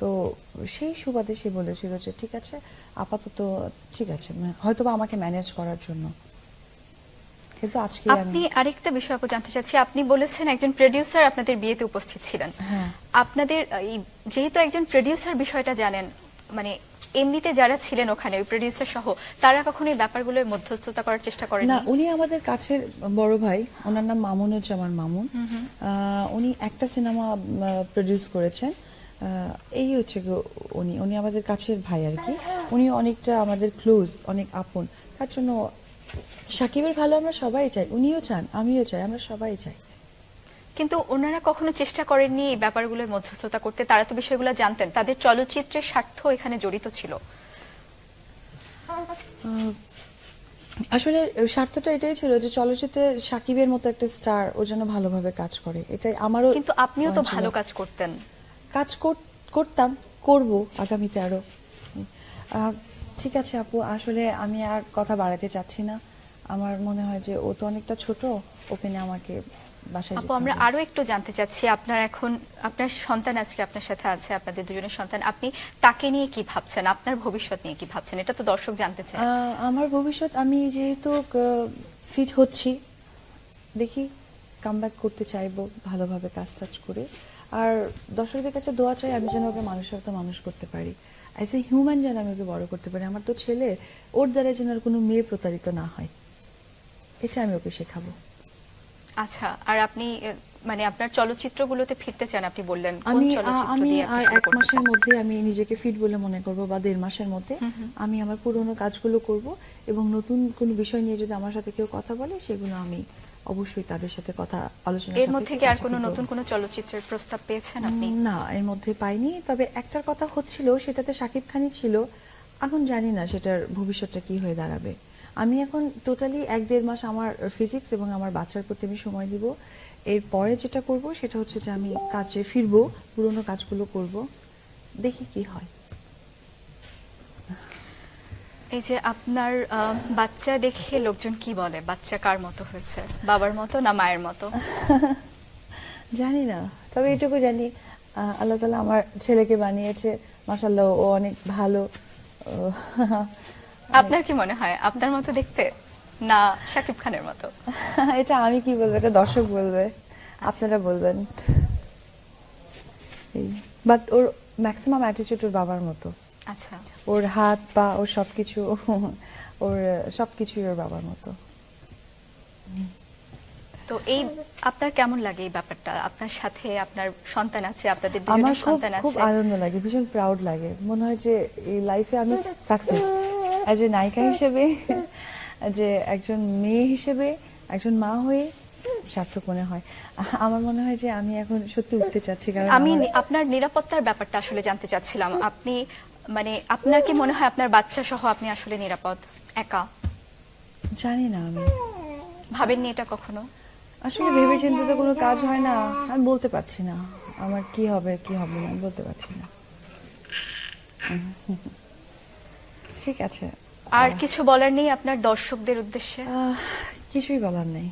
তো সেই সুবাদে সে বলেছিল যে ঠিক আছে আপাতত ঠিক আছে হয়তো বা আমাকে ম্যানেজ করার জন্য। কিন্তু আজকে আপনি আরেকটা বিষয় আপু জানতে চাচ্ছি। আপনি বলেছেন একজন প্রোডিউসার আপনাদের বিয়েতে উপস্থিত ছিলেন। হ্যাঁ। আপনাদের এই যেহেতু একজন প্রোডিউসার বিষয়টা জানেন মানে এমনিতে যারা ছিলেন ওখানে ওই প্রোডিউসার সহ তারা কখনো এই ব্যাপারগুলো মধ্যস্থতা করার চেষ্টা করেন না উনি আমাদের কাছের বড় ভাই ওনার নাম মামুনুজ্জামান মামুন। উনি একটা সিনেমা প্রডিউস করেছেন। এই হচ্ছে উনি উনি আমাদের কাছের ভাই আর কি। উনি অনেকটা আমাদের ক্লোজ অনেক আপন। তার জন্য সাকিবের ভালো আমরা সবাই চাই। উনিও চান আমিও চাই আমরা সবাই চাই। কিন্তু ওনারা কখনো চেষ্টা করেননি এই ব্যাপারগুলোর মধ্যস্থতা করতে। তারা তো বিষয়গুলো জানতেন। তাদের চলচ্চিত্রের স্বার্থ এখানে জড়িত ছিল। আসলে স্বার্থটা এটাই ছিল যে চলচ্চিত্রে সাকিবের মতো একটা স্টার ও যেন ভালোভাবে কাজ করে। এটাই আমারও কিন্তু আপনিও তো ভালো কাজ করতেন। কাজ কর- করতাম করব আগামীতে আরও। আহ, ঠিক আছে আপু আসলে আমি আর কথা বাড়াতে চাচ্ছি না। আমার মনে হয় যে ও তো অনেকটা ছোট ওকে নিয়ে আমাকে বাসায় আপু আমরা আরও একটু জানতে চাচ্ছি আপনার এখন আপনার সন্তান আজকে আপনার সাথে আছে আপনাদের দুজনের সন্তান আপনি তাকে নিয়ে কি ভাবছেন? আপনার ভবিষ্যৎ নিয়ে কি ভাবছেন? এটা তো দর্শক জানতে চায়। আহ, আমার ভবিষ্যৎ আমি যেহেতু ফিট হচ্ছি দেখি কামব্যাক করতে চাইব ভালোভাবে কাজ টাজ করে। আর দর্শকদের কাছে দোয়া চাই আমি যেন ওকে মানুষের মতো মানুষ করতে পারি। অ্যাজ এ হিউম্যান যেন আমি ওকে বড় করতে পারি। আমার তো ছেলে ওর দ্বারা যেন আর কোনো মেয়ে প্রতারিত না হয়। এটা আমি ওকে শেখাবো। আচ্ছা আর আপনি মানে আপনার চলচ্চিত্রগুলোতে ফিরতে চান আপনি বললেন আমি আমি আর এক মাসের মধ্যে আমি নিজেকে ফিট বলে মনে করব বা দেড় মাসের মধ্যে আমি আমার পুরোনো কাজগুলো করব এবং নতুন কোনো বিষয় নিয়ে যদি আমার সাথে কেউ কথা বলে সেগুলো আমি অবশ্যই তাদের সাথে কথা আলোচনা এর মধ্যে কি আর কোনো নতুন কোনো চলচ্চিত্রের প্রস্তাব পেয়েছেন আপনি? না এর মধ্যে পাইনি তবে একটার কথা হচ্ছিল সেটাতে সাকিব খানই ছিল। এখন জানি না সেটার ভবিষ্যৎটা কি হয়ে দাঁড়াবে। আমি এখন টোটালি এক দেড় মাস আমার ফিজিক্স এবং আমার বাচ্চার প্রতি আমি সময় দিব। এরপরে যেটা করব সেটা হচ্ছে যে আমি কাজে ফিরবো পুরোনো কাজগুলো করব। দেখি কি হয়। এই যে আপনার বাচ্চা দেখে লোকজন কি বলে? বাচ্চা কার মতো হয়েছে? বাবার মতো না মায়ের মতো? জানি না তবে এটুকু জানি আল্লাহ তালা আমার ছেলেকে বানিয়েছে মাসাল্লাহ ও অনেক ভালো আপনার কি মনে হয়? আপনার মতো দেখতে না শাকিব খানের মতো? এটা আমি কি বলব? এটা দর্শক বলবে আপনারা বলবেন। বাট ওর ম্যাক্সিমাম অ্যাটিটিউড ওর বাবার মতো। আচ্ছা। ওর হাত পা ওর সবকিছু ওর সবকিছুই ওর বাবার মতো। তো এই আপনার কেমন লাগে এই ব্যাপারটা? আপনার সাথে আপনার সন্তান আছে আপনাদের দুজনের সন্তান খুব আনন্দ লাগে ভীষণ প্রাউড লাগে। মনে হয় যে এই লাইফে আমি সাকসেস অ্যাজ এ নায়িকা হিসেবে যে একজন মেয়ে হিসেবে একজন মা হয়ে সার্থক মনে হয়। আমার মনে হয় যে আমি এখন সত্যি উঠতে চাচ্ছি কারণ আমি আপনার নিরাপত্তার ব্যাপারটা আসলে জানতে চাচ্ছিলাম। আপনি মানে আপনার কি মনে হয় আপনার বাচ্চা সহ আপনি আসলে নিরাপদ? একা? জানি না আমি। ভাবেননি এটা কখনো? আসলে ভেবে চিন্তে তো কোনো কাজ হয় না। আমি বলতে পারছি না। আমার কি হবে কি হবে না বলতে পারছি না। ঠিক আছে। আর কিছু বলার নেই আপনার দর্শকদের উদ্দেশ্যে? কিছুই বলার নেই।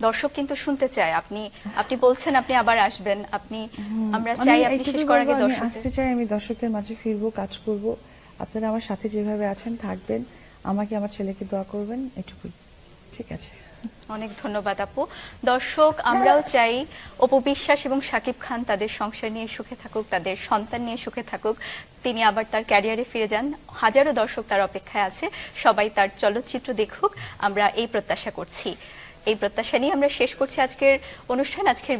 দর্শক কিন্তু শুনতে চায়। আপনি আপনি বলছেন আপনি আবার আসবেন। আপনি আমরা চাই আপনি শেষ করার আগে দর্শক আসতে চাই আমি দর্শকদের মাঝে ফিরবো কাজ করব। আপনারা আমার সাথে যেভাবে আছেন থাকবেন আমাকে আমার ছেলেকে দোয়া করবেন এটুকুই। ঠিক আছে। অনেক ধন্যবাদ আপু। দর্শক আমরাও চাই অপু বিশ্বাস এবং শাকিব খান তাদের সংসার নিয়ে সুখে থাকুক তাদের সন্তান নিয়ে সুখে থাকুক। তিনি আবার তার ক্যারিয়ারে ফিরে যান। হাজারো দর্শক তার অপেক্ষায় আছে। সবাই তার চলচ্চিত্র দেখুক। আমরা এই প্রত্যাশা করছি। এই প্রত্যাশা নিয়ে আমরা শেষ করছি আজকের অনুষ্ঠান আজকের